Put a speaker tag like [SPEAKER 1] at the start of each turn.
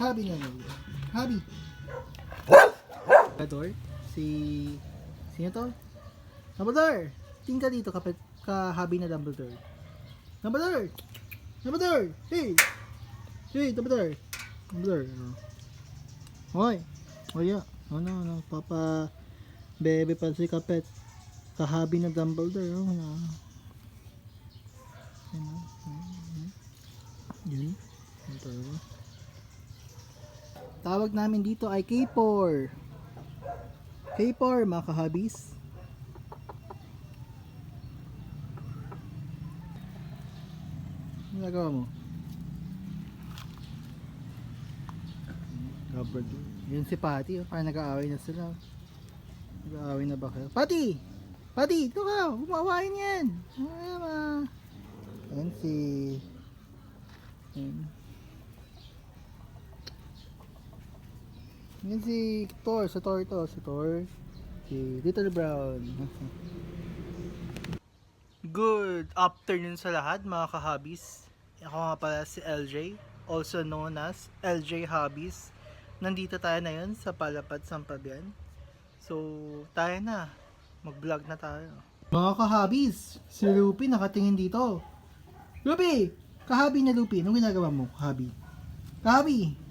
[SPEAKER 1] Habi na lang. Habi. Dumbledore? Si... Sino to? Dumbledore! Tingin ka dito kapit ka-habi na Dumbledore. Dumbledore! Dumbledore! Hey! Hey, Dumbledore! Dumbledore. oh. Hoy! Oya. Ano, ano, papa... Bebe pa si kapit. Kahabi na Dumbledore. Oh, na. Ano? Yun. Yun talaga. Tawag namin dito ay K4. K4 mga kahabis. Ano nagawa mo? Yun si Patty. Oh. Parang nag-aaway na sila. Nag-aaway na ba kayo? Patty! Patty! Ito ka! Umawain yan! Ano ba? Ayan si... Ayan. Yan si Thor, sa Thor to, si Thor. Si Little Brown. Good afternoon sa lahat mga kahabis. Ako nga pala si LJ, also known as LJ Hobbies. Nandito tayo na yun sa Palapad Sampabian. So, tayo na. Mag-vlog na tayo. Mga kahabis, si Lupi nakatingin dito. Lupi! Kahabi na Lupi, anong ginagawa mo, kahabi? Kahabi!